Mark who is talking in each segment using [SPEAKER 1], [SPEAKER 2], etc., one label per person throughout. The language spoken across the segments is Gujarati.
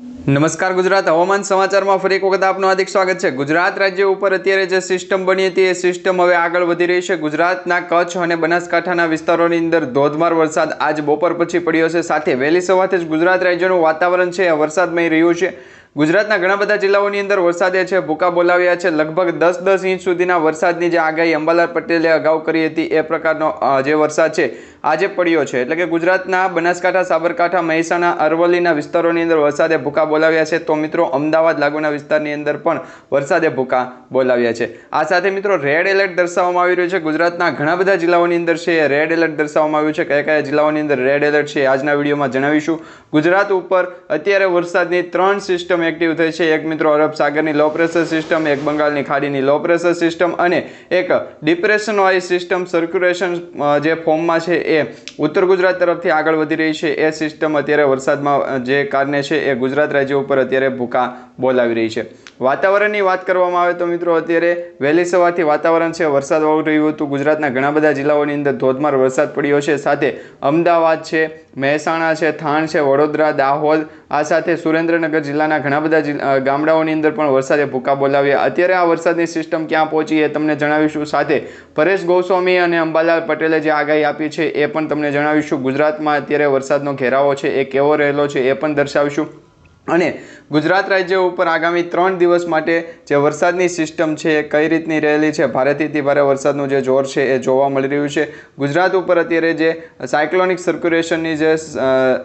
[SPEAKER 1] નમસ્કાર ગુજરાત. હવામાન સમાચારમાં ફરી એક વખત આપનું હાર્દિક સ્વાગત છે. ગુજરાત રાજ્ય ઉપર અત્યારે જે સિસ્ટમ બની હતી એ સિસ્ટમ હવે આગળ વધી રહી છે. ગુજરાતના કચ્છ અને બનાસકાંઠાના વિસ્તારોની અંદર ધોધમાર વરસાદ આજ બપોર પછી પડ્યો છે. સાથે વહેલી સવારથી જ ગુજરાત રાજ્યનું વાતાવરણ છે વરસાદમય રહ્યું છે. ગુજરાતના ઘણા બધા જિલ્લાઓની અંદર વરસાદે છે, ભૂકા બોલાવ્યા છે. લગભગ દસ દસ ઇંચ સુધીના વરસાદની જે આગાહી અંબાલાલ પટેલે અગાઉ કરી હતી એ પ્રકારનો જે વરસાદ છે આજે પડ્યો છે. એટલે કે ગુજરાતના બનાસકાંઠા, સાબરકાંઠા, મહેસાણા, અરવલ્લીના વિસ્તારોની અંદર વરસાદે ભૂકા બોલાવ્યા છે. તો મિત્રો, અમદાવાદ લાગુના વિસ્તારની અંદર પણ વરસાદે ભૂકા બોલાવ્યા છે. આ સાથે મિત્રો રેડ એલર્ટ દર્શાવવામાં આવી રહ્યું છે. ગુજરાતના ઘણા બધા જિલ્લાઓની અંદર છે રેડ એલર્ટ દર્શાવવામાં આવ્યું છે. કયા કયા જિલ્લાઓની અંદર રેડ એલર્ટ છે આજના વિડીયોમાં જણાવીશું. ગુજરાત ઉપર અત્યારે વરસાદની ત્રણ સિસ્ટમ એક્ટિવ થઈ છે. એક મિત્રો અરબ સાગરની લો પ્રેશર સિસ્ટમ એક બંગાળની ખાડીની લો પ્રેશર સિસ્ટમ અને એક ડિપ્રેશનવાળી સિસ્ટમ સર્ક્યુલેશન જે ફોર્મમાં છે એ ઉત્તર ગુજરાત તરફથી આગળ વધી રહી છે. એ સિસ્ટમ અત્યારે વરસાદમાં જે કારણે છે એ ગુજરાત રાજ્ય ઉપર અત્યારે ભૂકા બોલાવી રહી છે. વાતાવરણની વાત કરવામાં આવે તો મિત્રો અત્યારે વહેલી સવારથી વાતાવરણ છે, વરસાદ વાવી રહ્યું હતું. ગુજરાતના ઘણા બધા જિલ્લાઓની અંદર ધોધમાર વરસાદ પડ્યો છે. સાથે અમદાવાદ છે મહેસાણા છે, થાણ છે, વડોદરા, દાહોદ, આ સાથે સુરેન્દ્રનગર જિલ્લાના ઘણા બધા ગામડાઓની અંદર પણ વરસાદે ભૂકા બોલાવ્યા. અત્યારે આ વરસાદની સિસ્ટમ ક્યાં પહોંચી એ તમને જણાવીશું. સાથે પરેશ ગોસ્વામી અને અંબાલાલ પટેલે જે આગાહી આપી છે એ પણ તમને જણાવીશું. ગુજરાતમાં અત્યારે વરસાદનો ઘેરાવો છે, એ કેવો રહેલો છે એ પણ દર્શાવીશું. અને ગુજરાત રાજ્ય ઉપર આગામી ત્રણ દિવસ માટે જે વરસાદની સિસ્ટમ છે, એ કઈ રીતની રહેલી છે? ભારેથી ભારે વરસાદનું જે જોર છે, એ જોવા મળી રહ્યું છે. ગુજરાત ઉપર અત્યારે જે સાયક્લોનિક સર્ક્યુલેશનની જે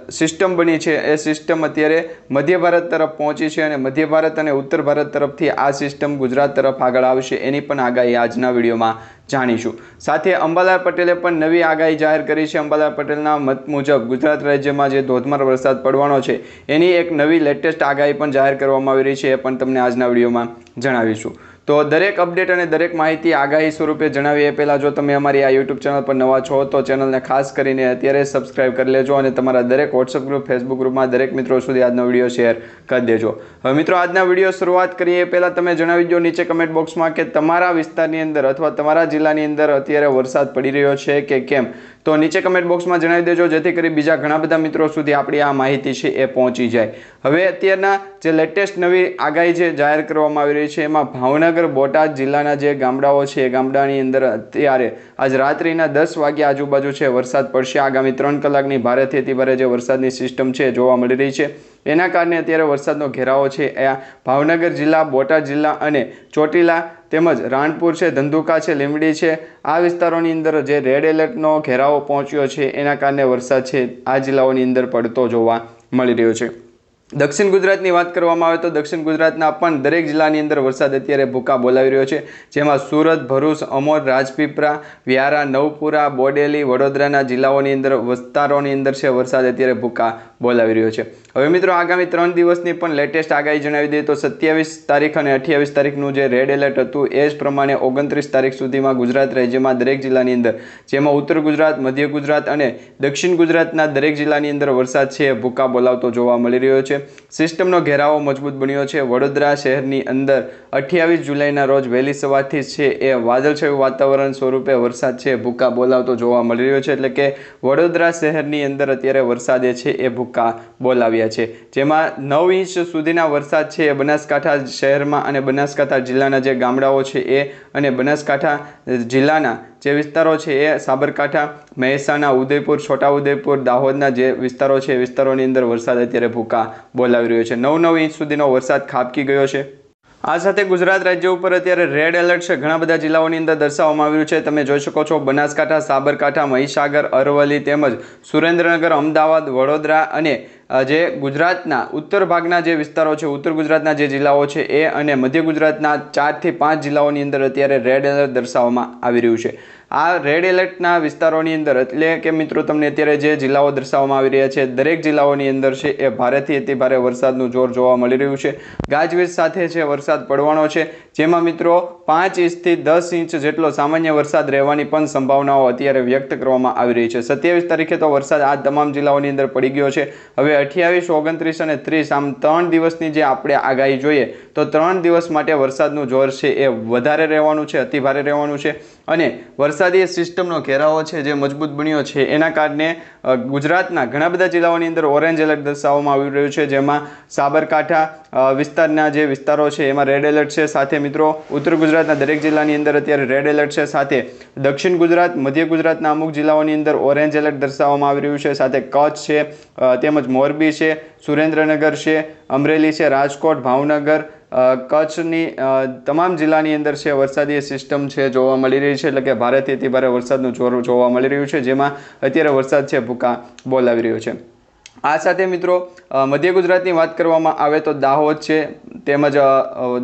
[SPEAKER 1] સિસ્ટમ બની છે, એ સિસ્ટમ અત્યારે મધ્ય ભારત તરફ પહોંચી છે અને મધ્ય ભારત અને ઉત્તર ભારત તરફથી આ સિસ્ટમ ગુજરાત તરફ આગળ આવશે એની પણ આગાહી આજના વિડીયોમાં જાણીશું. સાથે અંબાલાલ પટેલે પણ નવી આગાહી જાહેર કરી છે. અંબાલાલ પટેલના મત મુજબ ગુજરાત રાજ્યમાં જે ધોધમાર વરસાદ પડવાનો છે, એની એક નવી લેટેસ્ટ આગાહી પણ જાહેર કરવામાં આવી રહી છે. એ પણ તમને આજના વિડીયોમાં જણાવીશું. તો દરેક અપડેટ અને દરેક માહિતી આગાહી સ્વરૂપે જણાવીએ. પહેલાં જો તમે અમારી આ યુટ્યુબ ચેનલ પર નવા છો, તો ચેનલને ખાસ કરીને અત્યારે સબસ્ક્રાઇબ કરી લેજો અને તમારા દરેક વોટ્સઅપ ગ્રુપ ફેસબુક ગ્રુપમાં દરેક મિત્રો સુધી આજનો વીડિયો શેર કરી દેજો. હવે મિત્રો, આજના વીડિયો શરૂઆત કરીએ. પહેલાં તમે જણાવી દો નીચે કમેન્ટ બોક્સમાં કે તમારા વિસ્તારની અંદર અથવા તમારા જિલ્લાની અંદર અત્યારે વરસાદ પડી રહ્યો છે કે કેમ? તો નીચે કમેન્ટ બોક્સમાં જણાવી દેજો, જેથી કરી બીજા ઘણા બધા મિત્રો સુધી આપણી આ માહિતી છે એ પહોંચી જાય. હવે અત્યારના જે લેટેસ્ટ નવી આગાહી જે જાહેર કરવામાં આવી રહી છે, એમાં ભાવનગર, બોટાદ જિલ્લાના જે ગામડાઓ છે, એ ગામડાની અંદર અત્યારે આજ રાત્રિના દસ વાગ્યા આજુબાજુ છે, વરસાદ પડશે. આગામી ત્રણ કલાકની ભારેથી અતિભારે જે વરસાદની સિસ્ટમ છે જોવા મળી રહી છે. એના કારણે અત્યારે વરસાદનો ઘેરાવો છે. આ ભાવનગર જિલ્લા, બોટાદ જિલ્લા અને ચોટીલા તેમજ રાણપુર છે, ધંધુકા છે લીમડી છે, આ વિસ્તારોની અંદર જે રેડ એલર્ટનો ઘેરાવો પહોંચ્યો છે, એના કારણે વરસાદ છે. આ જિલ્લાઓની અંદર પડતો જોવા મળી રહ્યો છે. દક્ષિણ ગુજરાતની વાત કરવામાં આવે તો દક્ષિણ ગુજરાતના પણ દરેક જિલ્લાની અંદર વરસાદ અત્યારે ભૂકા બોલાવી રહ્યો છે. જેમાં સુરત, ભરૂચ, અમોર, રાજપીપળા, વ્યારા, નવપુરા, બોડેલી, વડોદરાના જિલ્લાઓની અંદર વિસ્તારોની અંદર છે વરસાદ અત્યારે ભૂકા બોલાવી રહ્યો છે. હવે મિત્રો આગામી ત્રણ દિવસની પણ લેટેસ્ટ આગાહી જણાવી દઈએ તો સત્યાવીસ તારીખ અને અઠ્યાવીસ તારીખનું જે રેડ એલર્ટ હતું એ જ પ્રમાણે ઓગણત્રીસ તારીખ સુધીમાં ગુજરાત રાજ્યમાં દરેક જિલ્લાની અંદર, જેમાં ઉત્તર ગુજરાત, મધ્ય ગુજરાત અને દક્ષિણ ગુજરાતના દરેક જિલ્લાની અંદર વરસાદ છે ભૂકા બોલાવતો જોવા મળી રહ્યો છે. સિસ્ટમનો ઘેરાવો મજબૂત બન્યો છે. વડોદરા શહેરની અંદર અઠ્યાવીસ જુલાઈના રોજ વહેલી સવારથી છે. એ વાદળછાયું વાતાવરણ સ્વરૂપે વરસાદ છે. ભૂકા બોલાવતો જોવા મળી રહ્યો છે. એટલે કે વડોદરા શહેરની અંદર અત્યારે વરસાદે છે એ ભૂકા બોલાવ્યા છે. જેમાં નવ ઇંચ સુધીના વરસાદ છે. એ બનાસકાંઠા શહેરમાં અને બનાસકાંઠા જિલ્લાના જે ગામડાઓ છે એ અને બનાસકાંઠા જિલ્લાના જે વિસ્તારો છે એ સાબરકાંઠા, મહેસાણા, ઉદયપુર, છોટાઉદેપુર, દાહોદના જે વિસ્તારો છે એ વિસ્તારોની અંદર વરસાદ અત્યારે ભૂકા બોલાવી રહ્યો છે. નવ નવ ઇંચ સુધીનો વરસાદ ખાબકી ગયો છે. આ સાથે ગુજરાત રાજ્ય ઉપર અત્યારે રેડ એલર્ટ છે. ઘણા બધા જિલ્લાઓની અંદર દર્શાવવામાં આવ્યું છે. તમે જોઈ શકો છો બનાસકાંઠા, સાબરકાંઠા, મહીસાગર, અરવલ્લી તેમજ સુરેન્દ્રનગર, અમદાવાદ, વડોદરા અને જે ગુજરાતના ઉત્તર ભાગના જે વિસ્તારો છે, ઉત્તર ગુજરાતના જે જિલ્લાઓ છે એ અને મધ્ય ગુજરાતના ચારથી પાંચ જિલ્લાઓની અંદર અત્યારે રેડ એલર્ટ દર્શાવવામાં આવી રહ્યું છે. આ રેડ એલર્ટના વિસ્તારોની અંદર, એટલે કે મિત્રો તમને અત્યારે જે જિલ્લાઓ દર્શાવવામાં આવી રહ્યા છે, દરેક જિલ્લાઓની અંદર છે, એ ભારેથી અતિ ભારે વરસાદનું જોર જોવા મળી રહ્યું છે. ગાજવીજ સાથે છે, વરસાદ પડવાનો છે. જેમાં મિત્રો પાંચ ઇંચથી દસ ઇંચ જેટલો સામાન્ય વરસાદ રહેવાની પણ સંભાવનાઓ અત્યારે વ્યક્ત કરવામાં આવી રહી છે. સત્યાવીસ તારીખે તો વરસાદ આ તમામ જિલ્લાઓની અંદર પડી ગયો છે. હવે અઠ્યાવીસ, ઓગણત્રીસ અને ત્રીસ આમ ત્રણ દિવસની જે આપણે આગાહી જોઈએ, તો ત્રણ દિવસ માટે વરસાદનું જોર છે, એ વધારે રહેવાનું છે, અતિ ભારે રહેવાનું છે. અને વરસાદી સિસ્ટમનો ઘેરાવો છે, જે મજબૂત બન્યો છે, એના કારણે ગુજરાતના ઘણા બધા જિલ્લાઓની અંદર ઓરેન્જ એલર્ટ દર્શાવવામાં આવી રહ્યું છે, જેમાં સાબરકાંઠા વિસ્તારના જે વિસ્તારો છે, એમાં રેડ એલર્ટ છે, સાથે મિત્રો, ઉત્તર ગુજરાતના દરેક જિલ્લાની અંદર અત્યારે રેડ એલર્ટ છે, સાથે દક્ષિણ ગુજરાત, મધ્ય ગુજરાતના અમુક જિલ્લાઓની અંદર ઓરેન્જ એલર્ટ દર્શાવવામાં આવી રહ્યું છે, સાથે કચ્છ છે તેમજ મોરબી છે, સુરેન્દ્રનગર છે, અમરેલી છે, રાજકોટ, ભાવનગર કચ્છની તમામ જિલ્લાની અંદર છે, વરસાદી સિસ્ટમ છે, જોવા મળી રહી છે, એટલે કે ભારેથી અતિ ભારે વરસાદનું જોર જોવા મળી રહ્યું છે, જેમાં અત્યારે વરસાદ છે, ભૂકા બોલાવી રહ્યો છે. આ સાથે મિત્રો મધ્ય ગુજરાતની વાત કરવામાં આવે તો દાહોદ છે, તેમજ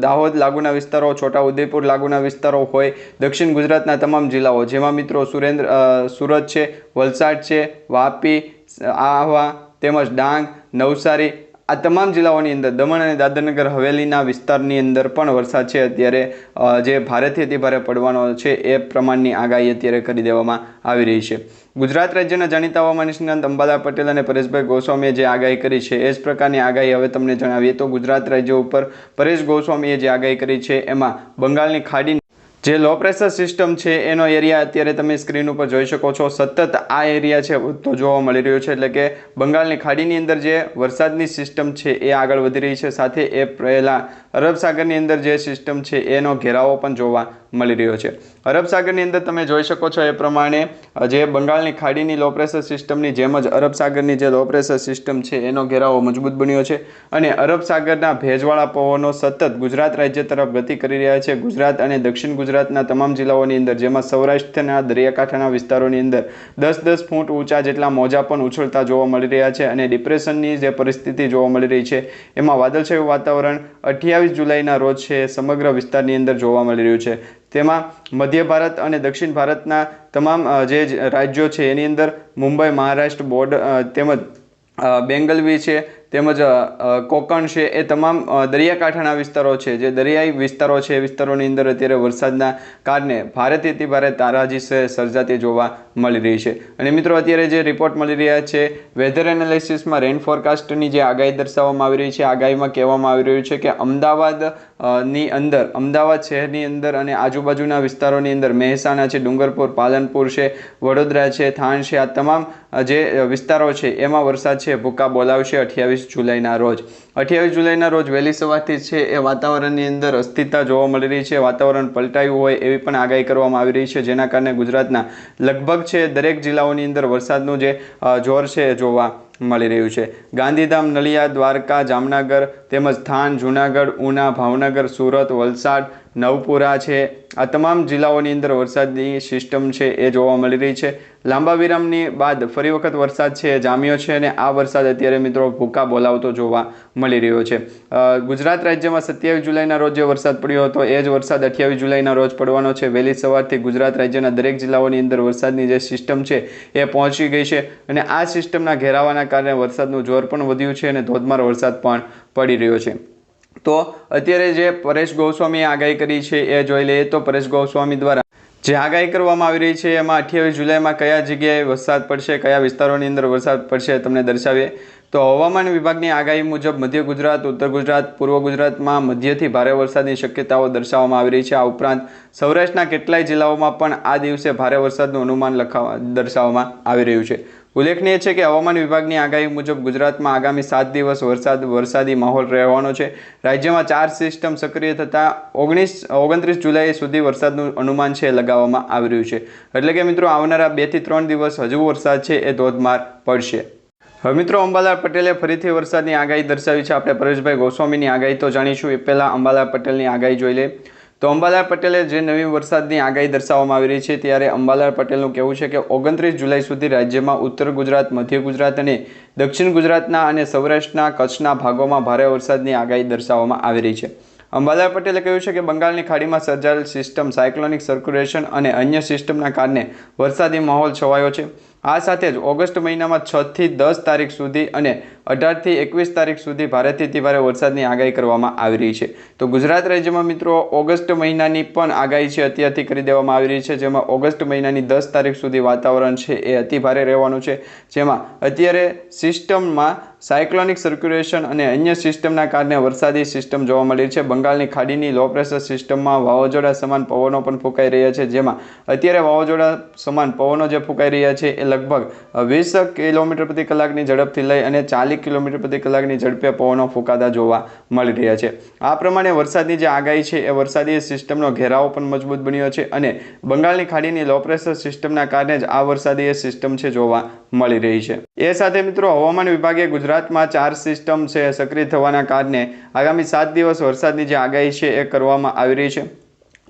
[SPEAKER 1] દાહોદ લાગુના વિસ્તારો છોટા ઉદેપુર લાગુના વિસ્તારો હોય, દક્ષિણ ગુજરાતના તમામ જિલ્લાઓ, જેમાં મિત્રો સુરેન્દ્ર સુરત છે, વલસાડ છે, વાપી આહવા, તેમજ ડાંગ, નવસારી આ તમામ જિલ્લાઓની અંદર, દમણ અને દાદરનગર હવેલીના વિસ્તારની અંદર પણ વરસાદ છે. અત્યારે જે ભારેથી અતિ ભારે પડવાનો છે એ પ્રમાણની આગાહી અત્યારે કરી દેવામાં આવી રહી છે. ગુજરાત રાજ્યના જાણીતા હવામાન નિષ્ણાંત અંબાલા પટેલ અને પરેશભાઈ ગોસ્વામીએ જે આગાહી કરી છે એ જ પ્રકારની આગાહી હવે તમને જણાવીએ. તો ગુજરાત રાજ્ય ઉપર પરેશ ગોસ્વામીએ જે આગાહી કરી છે, એમાં બંગાળની ખાડી જે લો પ્રેશર સિસ્ટમ છે, એનો એરિયા અત્યારે તમે સ્ક્રીન ઉપર જોઈ શકો છો. સતત આ એરિયા છે વધતો જોવા મળી રહ્યો છે. એટલે કે બંગાળની ખાડીની અંદર જે વરસાદની સિસ્ટમ છે, એ આગળ વધી રહી છે. સાથે એ પહેલાં અરબ સાગરની અંદર જે સિસ્ટમ છે, એનો ઘેરાવો પણ જોવા મળી રહ્યો છે. અરબ સાગરની અંદર તમે જોઈ શકો છો એ પ્રમાણે જે બંગાળની ખાડીની લો પ્રેશર સિસ્ટમની જેમ જ અરબ સાગરની જે લો પ્રેશર સિસ્ટમ છે એનો ઘેરાવો મજબૂત બન્યો છે. અને અરબ સાગરના ભેજવાળા પવનો સતત ગુજરાત રાજ્ય તરફ ગતિ કરી રહ્યા છે. ગુજરાત અને દક્ષિણ ગુજરાતના તમામ જિલ્લાઓની અંદર, જેમાં સૌરાષ્ટ્રના દરિયાકાંઠાના વિસ્તારોની અંદર દસ દસ ફૂટ ઊંચા જેટલા મોજા પણ ઉછળતા જોવા મળી રહ્યા છે અને ડિપ્રેશનની જે પરિસ્થિતિ જોવા મળી રહી છે, એમાં વાદળછાયું વાતાવરણ અઠ્યાવીસ જુલાઈના રોજ છે, સમગ્ર વિસ્તારની અંદર જોવા મળી રહ્યું છે. તેમાં મધ્ય ભારત અને દક્ષિણ ભારતના તમામ જે રાજ્યો છે, એની અંદર મુંબઈ, મહારાષ્ટ્ર બોર્ડર તેમજ બેંગલવી છે તેમજ કોકણ છે એ તમામ દરિયાકાંઠાના વિસ્તારો છે. જે દરિયાઈ વિસ્તારો છે, એ વિસ્તારોની અંદર અત્યારે વરસાદના કારણે ભારેથી ભારે તારાજી છે સર્જાતી જોવા મળી રહી છે. અને મિત્રો, અત્યારે જે રિપોર્ટ મળી રહ્યા છે વેધર એનાલિસિસમાં રેન ફોરકાસ્ટની જે આગાહી દર્શાવવામાં આવી રહી છે, આગાહીમાં કહેવામાં આવી રહ્યું છે કે અમદાવાદની અંદર, અમદાવાદ શહેરની અંદર અને આજુબાજુના વિસ્તારોની અંદર મહેસાણા છે, ડુંગરપુર, પાલનપુર છે, વડોદરા છે, થાણ છે, આ તમામ જે વિસ્તારો છે, એમાં વરસાદ છે, ભૂકા બોલાવશે અઠ્યાવીસ જુલાઈના રોજ. અઠ્યાવીસ જુલાઈના રોજ વહેલી સવારથી છે એ વાતાવરણની અંદર અસ્થિરતા જોવા મળી રહી છે. વાતાવરણ પલટાયું હોય એવી પણ આગાહી કરવામાં આવી રહી છે. જેના કારણે ગુજરાતના લગભગ છે દરેક જિલ્લાઓની અંદર વરસાદનું જે જોર છે એ જોવા મળી રહ્યું છે. ગાંધીધામ, નલિયા, દ્વારકા, જામનગર તેમજ થાન, જૂનાગઢ, ઉના, ભાવનગર, સુરત, વલસાડ નવપુરા છે. આ તમામ જિલ્લાઓની અંદર વરસાદની સિસ્ટમ છે એ જોવા મળી રહી છે. લાંબા વિરામની બાદ ફરી વખત વરસાદ છે એ જામ્યો છે અને આ વરસાદ અત્યારે મિત્રો ભૂકા બોલાવતો જોવા મળી રહ્યો છે. ગુજરાત રાજ્યમાં સત્યાવીસ જુલાઈના રોજ જે વરસાદ પડ્યો હતો એ જ વરસાદ અઠ્યાવીસ જુલાઈના રોજ પડવાનો છે. વહેલી સવારથી ગુજરાત રાજ્યના દરેક જિલ્લાઓની અંદર વરસાદની જે સિસ્ટમ છે એ પહોંચી ગઈ છે અને આ સિસ્ટમના ઘેરાવાના કારણે વરસાદનું જોર પણ વધ્યું છે અને ધોધમાર વરસાદ પણ પડી રહ્યો છે. તો અત્યારે જે પરેશ ગોસ્વામીએ આગાહી કરી છે એ જોઈ લઈએ તો પરેશ ગોસ્વામી દ્વારા જે આગાહી કરવામાં આવી રહી છે એમાં અઠ્યાવીસ જુલાઈમાં કયા જગ્યાએ વરસાદ પડશે, કયા વિસ્તારોની અંદર વરસાદ પડશે તમને દર્શાવીએ. તો હવામાન વિભાગની આગાહી મુજબ મધ્ય ગુજરાત, ઉત્તર ગુજરાત, પૂર્વ ગુજરાતમાં મધ્યથી ભારે વરસાદની શક્યતાઓ દર્શાવવામાં આવી રહી છે. આ ઉપરાંત સૌરાષ્ટ્રના કેટલાય જિલ્લાઓમાં પણ આ દિવસે ભારે વરસાદનું અનુમાન લખાવા દર્શાવવામાં આવી રહ્યું છે. ઉલ્લેખનીય છે કે હવામાન વિભાગની આગાહી મુજબ ગુજરાતમાં આગામી સાત દિવસ વરસાદ, વરસાદી માહોલ રહેવાનો છે. રાજ્યમાં ચાર સિસ્ટમ સક્રિય થતાં ઓગણીસ, ઓગણત્રીસ જુલાઈ સુધી વરસાદનું અનુમાન છે, લગાવવામાં આવી રહ્યું છે. એટલે કે મિત્રો, આવનારા બેથી ત્રણ દિવસ હજુ વરસાદ છે, એ ધોધમાર પડશે. હવે મિત્રો, અંબાલાલ પટેલે ફરીથી વરસાદની આગાહી દર્શાવી છે. આપણે પરેશભાઈ ગોસ્વામીની આગાહી તો જાણીશું. એ પહેલાં અંબાલાલ પટેલની આગાહી જોઈ લે. તો અંબાલાલ પટેલે જે નવી વરસાદની આગાહી દર્શાવવામાં આવી રહી છે, ત્યારે અંબાલાલ પટેલનું કહેવું છે કે ઓગણત્રીસ જુલાઈ સુધી રાજ્યમાં ઉત્તર ગુજરાત, મધ્ય ગુજરાત અને દક્ષિણ ગુજરાતના અને સૌરાષ્ટ્રના કચ્છના ભાગોમાં ભારે વરસાદની આગાહી દર્શાવવામાં આવી રહી છે. અંબાલાલ પટેલે કહ્યું છે કે બંગાળની ખાડીમાં સર્જાયેલ સિસ્ટમ સાયક્લોનિક સર્ક્યુલેશન અને અન્ય સિસ્ટમના કારણે વરસાદી માહોલ છવાયો છે. આ સાથે જ ઓગસ્ટ મહિનામાં છથી દસ તારીખ સુધી અને અઢારથી એકવીસ તારીખ સુધી ભારેથી અતિભારે વરસાદની આગાહી કરવામાં આવી રહી છે. તો ગુજરાત રાજ્યમાં મિત્રો ઓગસ્ટ મહિનાની પણ આગાહી છે અત્યારથી કરી દેવામાં આવી રહી છે, જેમાં ઓગસ્ટ મહિનાની દસ તારીખ સુધી વાતાવરણ છે એ અતિ ભારે રહેવાનું છે. જેમાં અત્યારે સિસ્ટમમાં સાયક્લોનિક સર્ક્યુલેશન અને અન્ય સિસ્ટમના કારણે વરસાદી સિસ્ટમ જોવા મળી છે. બંગાળની ખાડીની લો પ્રેશર સિસ્ટમમાં વાવાઝોડા સમાન પવનો પણ ફૂંકાઈ રહ્યા છે, જેમાં અત્યારે વાવાઝોડા સમાન પવનો જે ફૂંકાઈ રહ્યા છે એ લગભગ વીસ કિલોમીટર પ્રતિ કલાકની ઝડપથી લઈ અને ચાલીસ કિલોમીટર પ્રતિ કલાકની ઝડપે પવનો ફૂંકાતા જોવા મળી રહ્યા છે. આ પ્રમાણે વરસાદની જે આગાહી છે, એ વરસાદી સિસ્ટમનો ઘેરાવો પણ મજબૂત બન્યો છે અને બંગાળની ખાડીની લો પ્રેશર સિસ્ટમના કારણે જ આ વરસાદી સિસ્ટમ છે જોવા મળી રહી છે. એ સાથે મિત્રો, હવામાન વિભાગે ગુજરાતમાં ચાર સિસ્ટમ છે સક્રિય થવાના કારણે આગામી સાત દિવસ વરસાદની જે આગાહી છે, એ કરવામાં આવી રહી છે.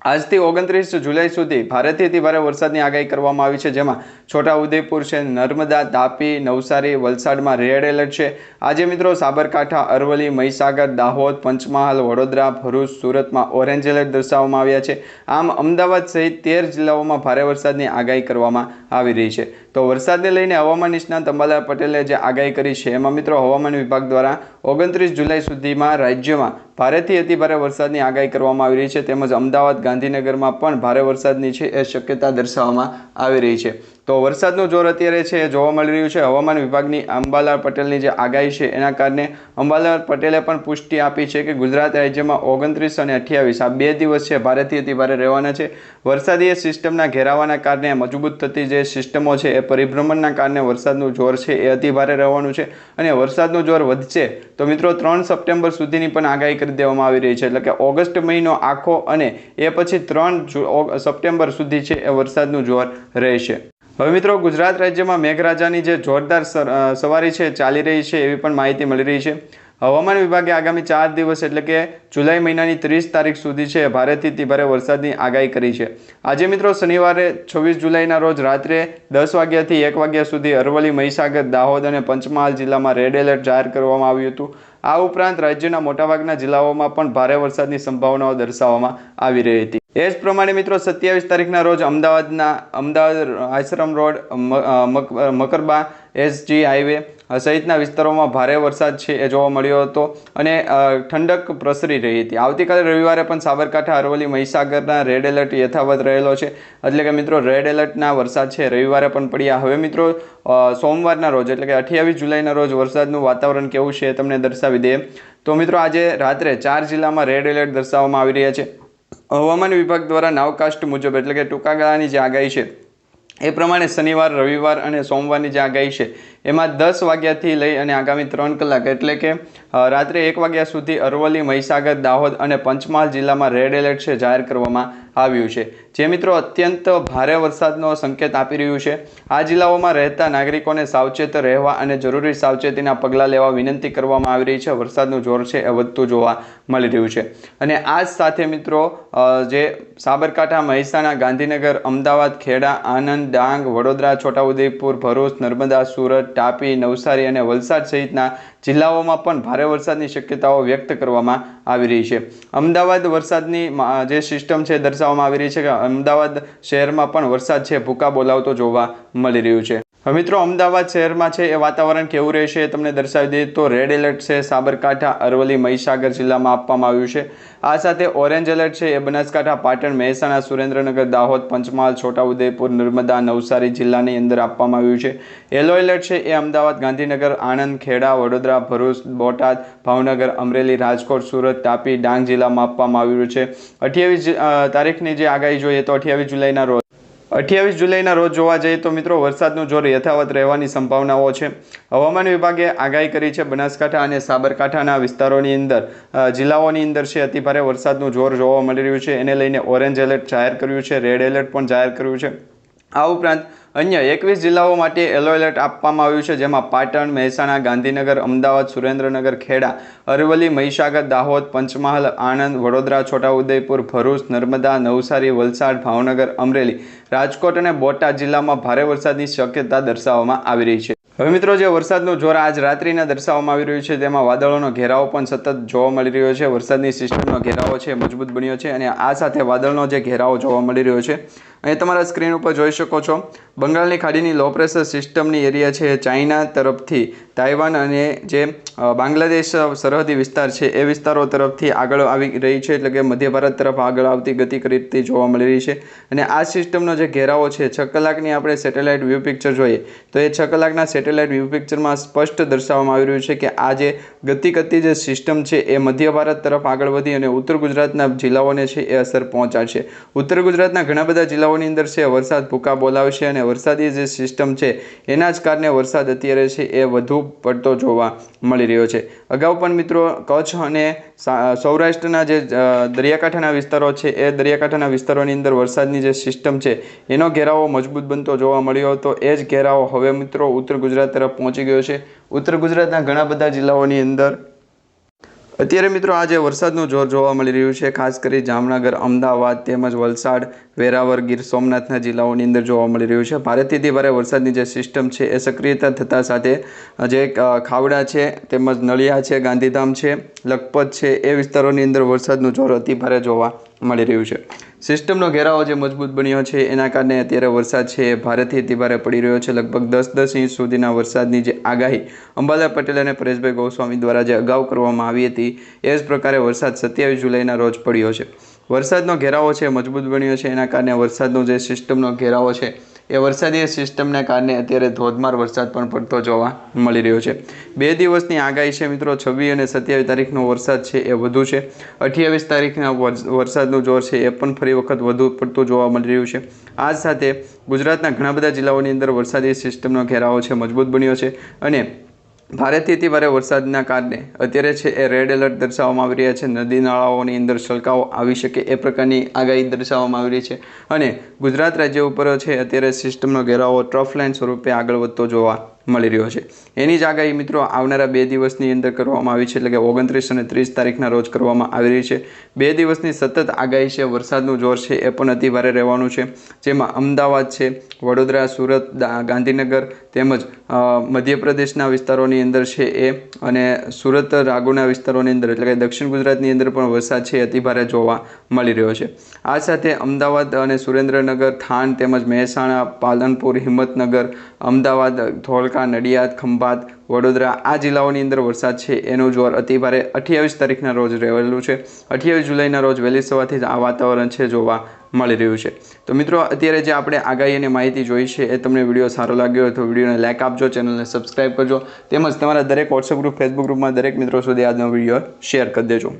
[SPEAKER 1] આજથી ઓગણત્રીસ જુલાઈ સુધી ભારેથી ભારે વરસાદની આગાહી કરવામાં આવી છે, જેમાં છોટા ઉદેપુર છે, નર્મદા, તાપી, નવસારી, વલસાડમાં રેડ એલર્ટ છે. આજે મિત્રો સાબરકાંઠા, અરવલ્લી, મહીસાગર, દાહોદ, પંચમહાલ, વડોદરા, ભરૂચ, સુરતમાં ઓરેન્જ એલર્ટ દર્શાવવામાં આવ્યા છે. આમ અમદાવાદ સહિત તેર જિલ્લાઓમાં ભારે વરસાદની આગાહી કરવામાં આવી રહી છે. તો વરસાદને લઈને હવામાન નિષ્ણાત અંબાલાલ પટેલે જે આગાહી કરી છે, એમાં મિત્રો હવામાન વિભાગ દ્વારા ઓગણત્રીસ જુલાઈ સુધીમાં રાજ્યમાં ભારેથી અતિ ભારે વરસાદની આગાહી કરવામાં આવી રહી છે. તેમજ અમદાવાદ, ગાંધીનગરમાં પણ ભારે વરસાદની છે એ શક્યતા દર્શાવવામાં આવી રહી છે. તો વરસાદનું જોર અત્યારે છે એ જોવા મળી રહ્યું છે. હવામાન વિભાગની અંબાલાલ પટેલની જે આગાહી છે એના કારણે અંબાલાલ પટેલે પણ પુષ્ટિ આપી છે કે ગુજરાત રાજ્યમાં ઓગણત્રીસ અને અઠ્યાવીસ, આ બે દિવસ છે ભારેથી અતિ ભારે રહેવાના છે. વરસાદીય સિસ્ટમના ઘેરાવાના કારણે મજબૂત થતી જે સિસ્ટમો છે એ પરિભ્રમણના કારણે વરસાદનું જોર છે એ અતિ ભારે રહેવાનું છે અને વરસાદનું જોર વધશે તો મિત્રો ત્રણ સપ્ટેમ્બર સુધીની પણ આગાહી કરી દેવામાં આવી રહી છે. એટલે કે ઓગસ્ટ મહિનો આખો અને એ પછી ત્રણ સપ્ટેમ્બર સુધી છે એ વરસાદનું જોર રહેશે. હવે મિત્રો, ગુજરાત રાજ્યમાં મેઘરાજાની જે જોરદાર સવારી છે, ચાલી રહી છે એવી પણ માહિતી મળી રહી છે. હવામાન વિભાગે આગામી ચાર દિવસ એટલે કે જુલાઈ મહિનાની ત્રીસ તારીખ સુધી છે, ભારેથી અતિ ભારે વરસાદની આગાહી કરી છે. આજે મિત્રો, શનિવારે છવ્વીસ જુલાઈના રોજ રાત્રે દસ વાગ્યાથી એક વાગ્યા સુધી અરવલ્લી, મહીસાગર, દાહોદ અને પંચમહાલ જિલ્લામાં રેડ એલર્ટ જાહેર કરવામાં આવ્યું હતું. આ ઉપરાંત રાજ્યના મોટાભાગના જિલ્લાઓમાં પણ ભારે વરસાદની સંભાવનાઓ દર્શાવવામાં આવી રહી હતી. એ જ પ્રમાણે મિત્રો સત્યાવીસ તારીખના રોજ અમદાવાદના અમદાવાદ આશ્રમ રોડ મક- મકરબા એસજી હાઈવે સહિતના વિસ્તારોમાં ભારે વરસાદ છે એ જોવા મળ્યો હતો અને ઠંડક પ્રસરી રહી હતી. આવતીકાલે રવિવારે પણ સાબરકાંઠા, અરવલ્લી, મહીસાગરના રેડ એલર્ટ યથાવત રહેલો છે. એટલે કે મિત્રો રેડ એલર્ટના વરસાદ છે, રવિવારે પણ પડ્યા. હવે મિત્રો સોમવારના રોજ એટલે કે અઠ્યાવીસ જુલાઈના રોજ વરસાદનું વાતાવરણ કેવું છે તમને દર્શાવી દઈએ તો મિત્રો આજે રાત્રે ચાર જિલ્લામાં રેડ એલર્ટ દર્શાવવામાં આવી રહ્યા છે. હવામાન વિભાગ દ્વારા નાવકાસ્ટ મુજબ, એટલે કે ટૂંકા ગાળાની જે આગાહી છે, એ પ્રમાણે શનિવાર, રવિવાર અને સોમવારની જે આગાહી છે, એમાં દસ વાગ્યાથી લઈ અને આગામી ત્રણ કલાક, એટલે કે રાત્રે એક વાગ્યા સુધી અરવલ્લી, મહીસાગર, દાહોદ અને પંચમહાલ જિલ્લામાં રેડ એલર્ટ છે જાહેર કરવામાં આવ્યું છે. જે મિત્રો અત્યંત ભારે વરસાદનો સંકેત આપી રહ્યું છે. આ જિલ્લાઓમાં રહેતા નાગરિકોને સાવચેત રહેવા અને જરૂરી સાવચેતીના પગલાં લેવા વિનંતી કરવામાં આવી રહી છે. વરસાદનું જોર છે એ વધતું જોવા મળી રહ્યું છે. અને આ જ સાથે મિત્રો જે સાબરકાંઠા, મહેસાણા, ગાંધીનગર, અમદાવાદ, ખેડા આનંદ ડાંગ, વડોદરા, છોટાઉદેપુર, ભરૂચ, નર્મદા, સુરત, તાપી, નવસારી અને વલસાડ સહિતના જિલ્લાઓમાં પણ ભારે વરસાદની શક્યતાઓ વ્યક્ત કરવામાં આવી રહી છે. અમદાવાદ વરસાદની જે સિસ્ટમ છે દર્શાવવામાં આવી રહી છે કે અમદાવાદ શહેરમાં પણ વરસાદ છે, ભૂકા બોલાવતો જોવા મળી રહ્યું છે. હવે મિત્રો, અમદાવાદ શહેરમાં છે એ વાતાવરણ કેવું રહેશે એ તમને દર્શાવી દઈએ. તો રેડ એલર્ટ છે, સાબરકાંઠા, અરવલ્લી, મહીસાગર જિલ્લામાં આપવામાં આવ્યું છે. આ સાથે ઓરેન્જ એલર્ટ છે, એ બનાસકાંઠા, પાટણ, મહેસાણા, સુરેન્દ્રનગર, દાહોદ, પંચમહાલ, છોટાઉદેપુર, નર્મદા, નવસારી જિલ્લાની અંદર આપવામાં આવ્યું છે. યલો એલર્ટ છે, એ અમદાવાદ, ગાંધીનગર, આણંદ, ખેડા, વડોદરા, ભરૂચ, બોટાદ, ભાવનગર, અમરેલી, રાજકોટ, સુરત, તાપી, ડાંગ જિલ્લામાં આપવામાં આવ્યું છે. અઠ્યાવીસ તારીખની જે આગાહી જોઈએ તો અઠ્યાવીસ જુલાઈના રોજ અઠ્યાવીસ જુલાઈના રોજ જોવા જઈએ તો મિત્રો વરસાદનું જોર યથાવત રહેવાની સંભાવનાઓ છે. હવામાન વિભાગે આગાહી કરી છે બનાસકાંઠા અને સાબરકાંઠાના વિસ્તારોની અંદર જિલ્લાઓની અંદર છે અતિભારે વરસાદનું જોર જોવા મળી રહ્યું છે. એને લઈને ઓરેન્જ એલર્ટ જાહેર કર્યું છે, રેડ એલર્ટ પણ જાહેર કર્યું છે. આ ઉપરાંત અન્ય એકવીસ જિલ્લાઓ માટે યલો એલર્ટ આપવામાં આવ્યું છે, જેમાં પાટણ, મહેસાણા, ગાંધીનગર, અમદાવાદ, સુરેન્દ્રનગર, ખેડા, અરવલ્લી, મહીસાગર, દાહોદ, પંચમહાલ, આણંદ, વડોદરા, છોટાઉદેપુર, ભરૂચ, નર્મદા, નવસારી, વલસાડ, ભાવનગર, અમરેલી, રાજકોટ અને બોટાદ જિલ્લામાં ભારે વરસાદની શક્યતા દર્શાવવામાં આવી રહી છે. હવે મિત્રો, જે વરસાદનું જોર આજ રાત્રિના દર્શાવવામાં આવી રહ્યું છે, તેમાં વાદળોનો ઘેરાવો પણ સતત જોવા મળી રહ્યો છે. વરસાદની સિસ્ટમનો ઘેરાવો છે, મજબૂત બન્યો છે અને આ સાથે વાદળનો જે ઘેરાવો જોવા મળી રહ્યો છે અહીં તમારા સ્ક્રીન ઉપર જોઈ શકો છો. બંગાળની ખાડીની લો પ્રેશર સિસ્ટમની એરિયા છે ચાઇના તરફથી તાઇવાન અને જે બાંગ્લાદેશ સરહદી વિસ્તાર છે એ વિસ્તારો તરફથી આગળ આવી રહી છે એટલે કે મધ્ય ભારત તરફ આગળ આવતી ગતિ કરતી જોવા મળી રહી છે. અને આ સિસ્ટમનો જે ઘેરાવો છે, છ કલાકની આપણે સેટેલાઇટ વ્યૂ પિક્ચર જોઈએ, તો એ છ કલાકના સેટેલાઇટ વ્યૂ પિક્ચરમાં સ્પષ્ટ દર્શાવવામાં આવી રહ્યું છે કે આ જે ગતિ કરતી જે સિસ્ટમ છે એ મધ્ય ભારત તરફ આગળ વધી અને ઉત્તર ગુજરાતના જિલ્લાઓને છે એ અસર પહોંચાડશે. ઉત્તર ગુજરાતના ઘણા બધા જિલ્લાઓની અંદર છે, વરસાદ ભૂકા બોલાવશે અને વરસાદી જે સિસ્ટમ છે, એના જ કારણે વરસાદ અત્યારે છે, એ વધુ પડતો જોવા મળી રહ્યો છે. અગાઉ પણ મિત્રો કચ્છ અને સૌરાષ્ટ્રના જે દરિયાકાંઠાના વિસ્તારો છે, એ દરિયાકાંઠાના વિસ્તારોની અંદર વરસાદની જે સિસ્ટમ છે, એનો ઘેરાવો મજબૂત બનતો જોવા મળ્યો હતો. એ જ ઘેરાવો હવે મિત્રો ઉત્તર ગુજરાત તરફ પહોંચી ગયો છે. ઉત્તર ગુજરાતના ઘણા બધા જિલ્લાઓની અંદર અત્યારે મિત્રો આજે વરસાદનું જોર જોવા મળી રહ્યું છે. ખાસ કરી જામનગર, અમદાવાદ તેમજ વલસાડ વેરાવર ગીર સોમનાથના જિલ્લાઓની અંદર જોવા મળી રહ્યું છે. ભારેથી ભારે વરસાદની જે સિસ્ટમ છે એ સક્રિયતા થતા સાથે જે ખાવડા છે, તેમજ નળિયા છે, ગાંધીધામ છે, લખપત છે, એ વિસ્તારોની અંદર વરસાદનું જોર અતિ ભારે જોવા મળી રહ્યું છે. સિસ્ટમનો ઘેરાવો જે મજબૂત બન્યો છે, એના કારણે અત્યારે વરસાદ છે. એ ભારેથી અતિભારે પડી રહ્યો છે. લગભગ દસ દસ ઇંચ સુધીના વરસાદની જે આગાહી અંબાલા પટેલ અને પરેશભાઈ ગોસ્વામી દ્વારા જે અગાઉ કરવામાં આવી હતી, એ જ પ્રકારે વરસાદ સત્યાવીસ જુલાઈના રોજ પડ્યો છે. વરસાદનો ઘેરાવો છે, મજબૂત બન્યો છે. એના કારણે વરસાદનો જે સિસ્ટમનો ઘેરાવો છે એ વરસાદી સિસ્ટમને કારણે અત્યારે ધોધમાર વરસાદ પણ પડતો જોવા મળી રહ્યો છે. બે દિવસની આગાહી છે મિત્રો. છવ્વીસ અને સત્યાવીસ તારીખનો વરસાદ છે એ વધુ છે. અઠ્યાવીસ તારીખના વર- વરસાદનું જોર છે એ પણ ફરી વખત વધુ પડતું જોવા મળી રહ્યું છે. આ સાથે ગુજરાતના ઘણા બધા જિલ્લાઓની અંદર વરસાદી સિસ્ટમનો ઘેરાવો છે, મજબૂત બન્યો છે અને ભારેથી અતિ ભારે વરસાદના કારણે અત્યારે છે એ રેડ એલર્ટ દર્શાવવામાં આવી રહ્યા છે. નદી નાળાઓની અંદર છલકાઓ આવી શકે એ પ્રકારની આગાહી દર્શાવવામાં આવી રહી છે. અને ગુજરાત રાજ્ય ઉપર છે અત્યારે સિસ્ટમનો ઘેરાવો ટ્રફ લાઇન સ્વરૂપે આગળ વધતો જોવા મળી રહ્યો છે. એની જ આગાહી મિત્રો આવનારા બે દિવસની અંદર કરવામાં આવી છે, એટલે કે ઓગણત્રીસ અને ત્રીસ તારીખના રોજ કરવામાં આવી રહી છે. બે દિવસની સતત આગાહી છે, વરસાદનું જોર છે, એ પણ અતિભારે રહેવાનું છે. જેમાં અમદાવાદ છે, વડોદરા, સુરત ગાંધીનગર તેમજ મધ્યપ્રદેશના વિસ્તારોની અંદર છે એ અને સુરત, રાગુના વિસ્તારોની અંદર, એટલે કે દક્ષિણ ગુજરાતની અંદર પણ વરસાદ છે અતિભારે જોવા મળી રહ્યો છે. આ સાથે અમદાવાદ અને સુરેન્દ્રનગર થાન તેમજ મહેસાણા, પાલનપુર, હિંમતનગર, અમદાવાદ ધોળકા નડિયાદ, ખંભાત, વડોદરા આ જિલ્લાઓની અંદર વરસાદ છે. એનું જોર અતિ ભારે અઠ્યાવીસ તારીખના રોજ રહેલું છે. અઠ્યાવીસ જુલાઈના રોજ વહેલી સવારથી જ આ વાતાવરણ છે જોવા મળી રહ્યું છે. તો મિત્રો, અત્યારે જે આપણે આગાહી અને માહિતી જોઈ છે એ તમને વીડિયો સારો લાગ્યો હોય તો વિડીયોને લાઇક આપજો, ચેનલને સબસ્ક્રાઇબ કરજો. તેમજ તમારા દરેક વોટ્સઅપ ગ્રુપ ફેસબુક ગ્રુપમાં દરેક મિત્રો સુધી આજનો વીડિયો શેર કરી દેજો.